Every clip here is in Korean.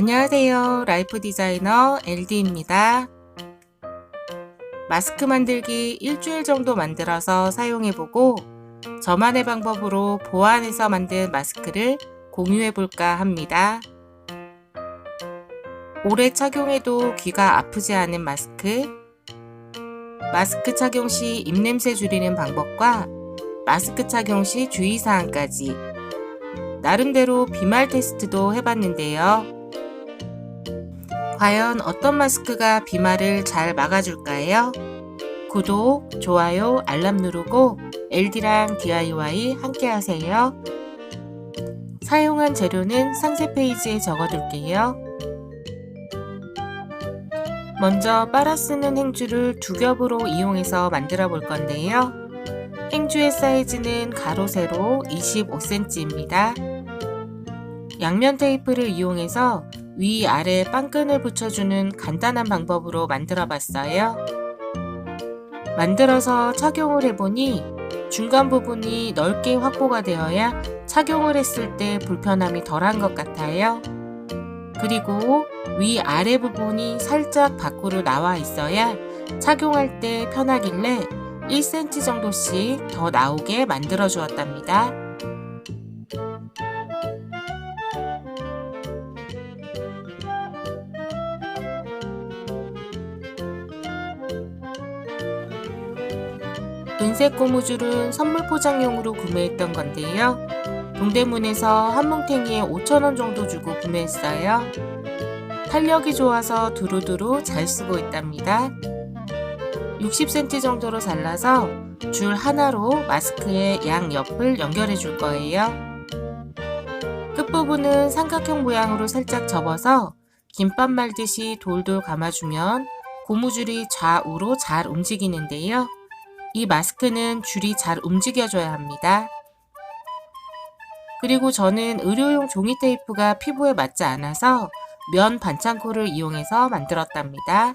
안녕하세요. 라이프 디자이너 LD입니다. 마스크 만들기 일주일 정도 만들어서 사용해보고 저만의 방법으로 보완해서 만든 마스크를 공유해볼까 합니다. 오래 착용해도 귀가 아프지 않은 마스크, 마스크 착용 시 입냄새 줄이는 방법과 마스크 착용 시 주의사항까지 나름대로 비말 테스트도 해봤는데요. 과연 어떤 마스크가 비말을 잘 막아줄까요? 구독, 좋아요, 알람 누르고 LD랑 DIY 함께 하세요. 사용한 재료는 상세 페이지에 적어둘게요. 먼저 빨아 쓰는 행주를 두 겹으로 이용해서 만들어 볼 건데요. 행주의 사이즈는 가로 세로 25cm입니다. 양면 테이프를 이용해서 위아래 빵끈을 붙여주는 간단한 방법으로 만들어 봤어요. 만들어서 착용을 해보니 중간 부분이 넓게 확보가 되어야 착용을 했을 때 불편함이 덜한 것 같아요. 그리고 위아래 부분이 살짝 밖으로 나와 있어야 착용할 때 편하길래 1cm 정도씩 더 나오게 만들어 주었답니다. 은색 고무줄은 선물 포장용으로 구매했던 건데요. 동대문에서 한 뭉탱이에 5,000원 정도 주고 구매했어요. 탄력이 좋아서 두루두루 잘 쓰고 있답니다. 60cm 정도로 잘라서 줄 하나로 마스크의 양 옆을 연결해 줄 거예요. 끝부분은 삼각형 모양으로 살짝 접어서 김밥 말듯이 돌돌 감아주면 고무줄이 좌우로 잘 움직이는데요. 이 마스크는 줄이 잘 움직여줘야 합니다. 그리고 저는 의료용 종이 테이프가 피부에 맞지 않아서 면 반창고를 이용해서 만들었답니다.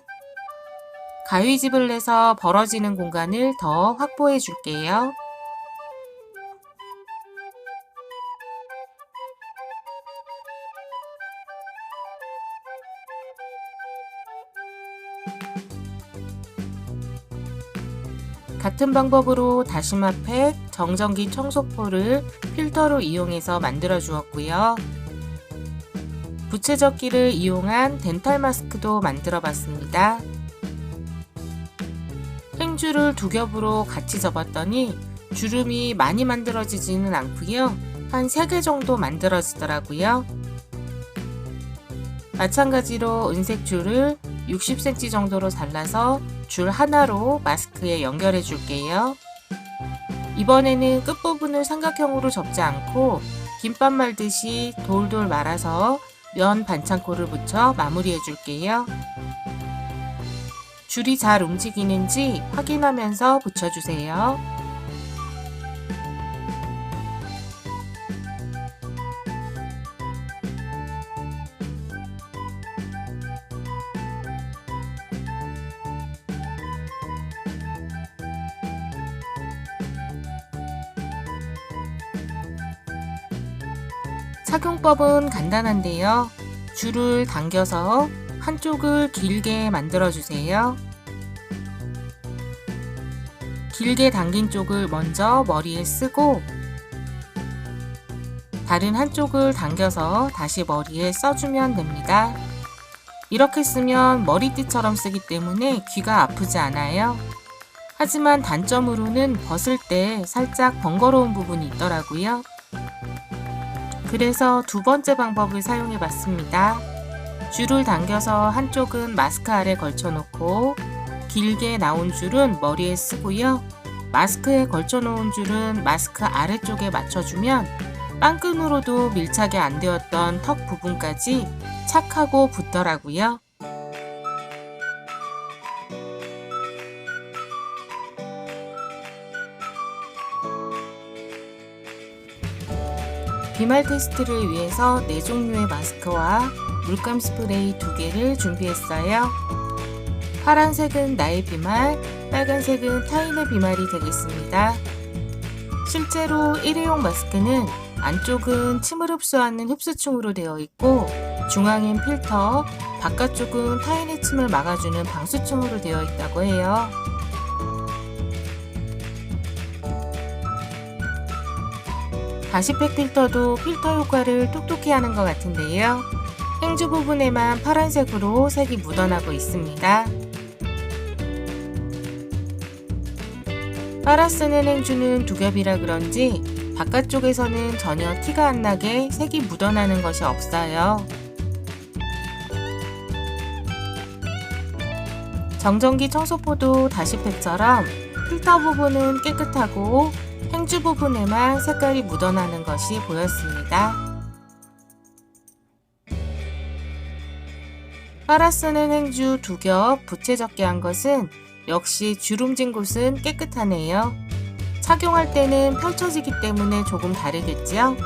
가위집을 내서 벌어지는 공간을 더 확보해 줄게요. 같은 방법으로 다시마 팩, 정전기 청소포를 필터로 이용해서 만들어 주었고요. 부채접기를 이용한 덴탈 마스크도 만들어 봤습니다. 행주를 두 겹으로 같이 접었더니 주름이 많이 만들어지지는 않고요. 한 3개 정도 만들어지더라고요. 마찬가지로 은색 줄을 60cm 정도로 잘라서 줄 하나로 마스크에 연결해 줄게요. 이번에는 끝부분을 삼각형으로 접지 않고 김밥 말듯이 돌돌 말아서 면 반창고를 붙여 마무리해 줄게요. 줄이 잘 움직이는지 확인하면서 붙여주세요. 착용법은 간단한데요. 줄을 당겨서 한쪽을 길게 만들어 주세요. 길게 당긴 쪽을 먼저 머리에 쓰고 다른 한쪽을 당겨서 다시 머리에 써주면 됩니다. 이렇게 쓰면 머리띠처럼 쓰기 때문에 귀가 아프지 않아요. 하지만 단점으로는 벗을 때 살짝 번거로운 부분이 있더라고요. 그래서 두 번째 방법을 사용해 봤습니다. 줄을 당겨서 한쪽은 마스크 아래 걸쳐 놓고 길게 나온 줄은 머리에 쓰고요. 마스크에 걸쳐 놓은 줄은 마스크 아래쪽에 맞춰주면 빵끈으로도 밀착이 안 되었던 턱 부분까지 착하고 붙더라고요. 비말 테스트를 위해서 4종류의 마스크와 물감 스프레이 2개를 준비했어요. 파란색은 나의 비말, 빨간색은 타인의 비말이 되겠습니다. 실제로 일회용 마스크는 안쪽은 침을 흡수하는 흡수충으로 되어 있고 중앙엔 필터, 바깥쪽은 타인의 침을 막아주는 방수층으로 되어 있다고 해요. 다시팩 필터도 필터 효과를 똑똑히 하는 것 같은데요. 행주 부분에만 파란색으로 색이 묻어나고 있습니다. 빨아 쓰는 행주는 두 겹이라 그런지 바깥쪽에서는 전혀 티가 안 나게 색이 묻어나는 것이 없어요. 정전기 청소포도 다시팩처럼 필터 부분은 깨끗하고 행주 부분에만 색깔이 묻어나는 것이 보였습니다. 빨아 쓰는 행주 두 겹 부채 적게 한 것은 역시 주름진 곳은 깨끗하네요. 착용할 때는 펼쳐지기 때문에 조금 다르겠지요?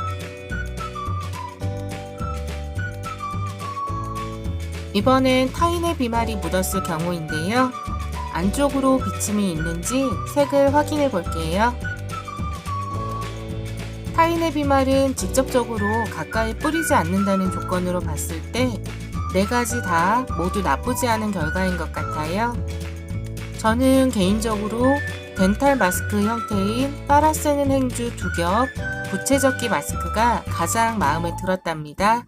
이번엔 타인의 비말이 묻었을 경우인데요. 안쪽으로 비침이 있는지 색을 확인해 볼게요. 타인의 비말은 직접적으로 가까이 뿌리지 않는다는 조건으로 봤을 때 네 가지 다 모두 나쁘지 않은 결과인 것 같아요. 저는 개인적으로 덴탈 마스크 형태인 빨아 쓰는 행주 두 겹 부채접기 마스크가 가장 마음에 들었답니다.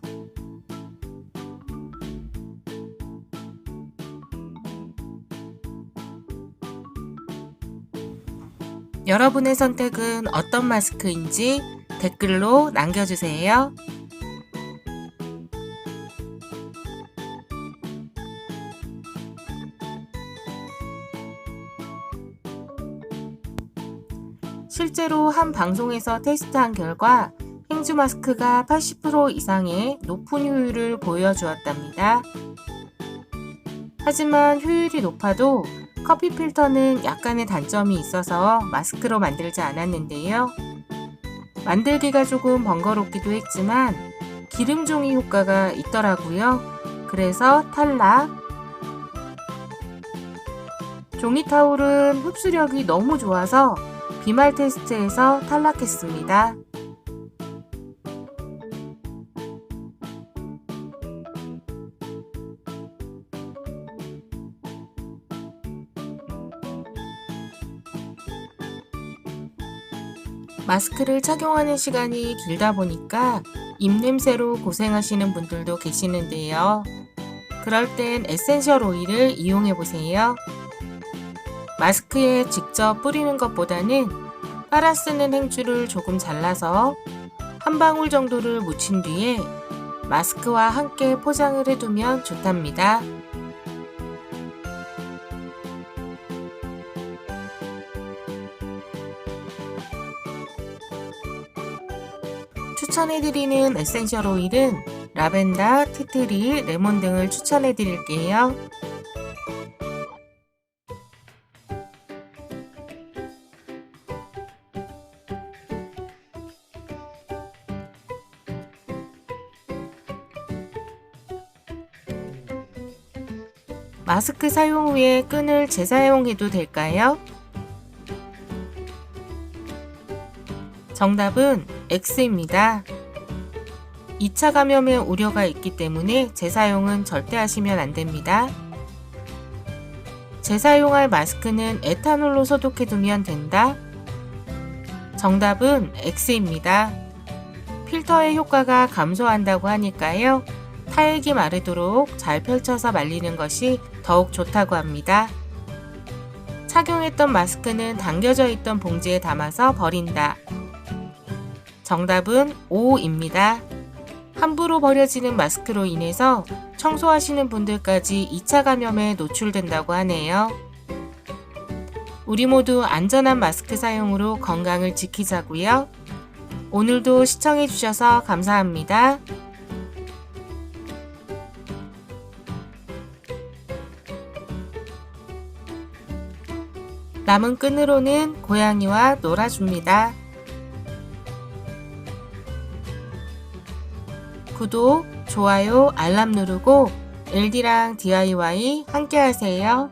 여러분의 선택은 어떤 마스크인지 댓글로 남겨주세요. 실제로 한 방송에서 테스트한 결과 행주 마스크가 80% 이상의 높은 효율을 보여주었답니다. 하지만 효율이 높아도 커피 필터는 약간의 단점이 있어서 마스크로 만들지 않았는데요. 만들기가 조금 번거롭기도 했지만 기름종이 효과가 있더라고요. 그래서 탈락. 종이 타올은 흡수력이 너무 좋아서 비말 테스트에서 탈락했습니다. 마스크를 착용하는 시간이 길다 보니까 입냄새로 고생하시는 분들도 계시는데요. 그럴 땐 에센셜 오일을 이용해 보세요. 마스크에 직접 뿌리는 것보다는 빨아 쓰는 행주를 조금 잘라서 한 방울 정도를 묻힌 뒤에 마스크와 함께 포장을 해두면 좋답니다. 추천해드리는 에센셜 오일은 라벤더, 티트리, 레몬 등을 추천해드릴게요. 마스크 사용 후에 끈을 재사용해도 될까요? 정답은 X입니다. 2차 감염의 우려가 있기 때문에 재사용은 절대 하시면 안 됩니다. 재사용할 마스크는 에탄올로 소독해두면 된다. 정답은 X입니다. 필터의 효과가 감소한다고 하니까요. 타액이 마르도록 잘 펼쳐서 말리는 것이 더욱 좋다고 합니다. 착용했던 마스크는 당겨져 있던 봉지에 담아서 버린다. 정답은 5입니다. 함부로 버려지는 마스크로 인해서 청소하시는 분들까지 2차 감염에 노출된다고 하네요. 우리 모두 안전한 마스크 사용으로 건강을 지키자고요. 오늘도 시청해주셔서 감사합니다. 남은 끈으로는 고양이와 놀아줍니다. 구독, 좋아요, 알람 누르고 LD랑 DIY 함께 하세요.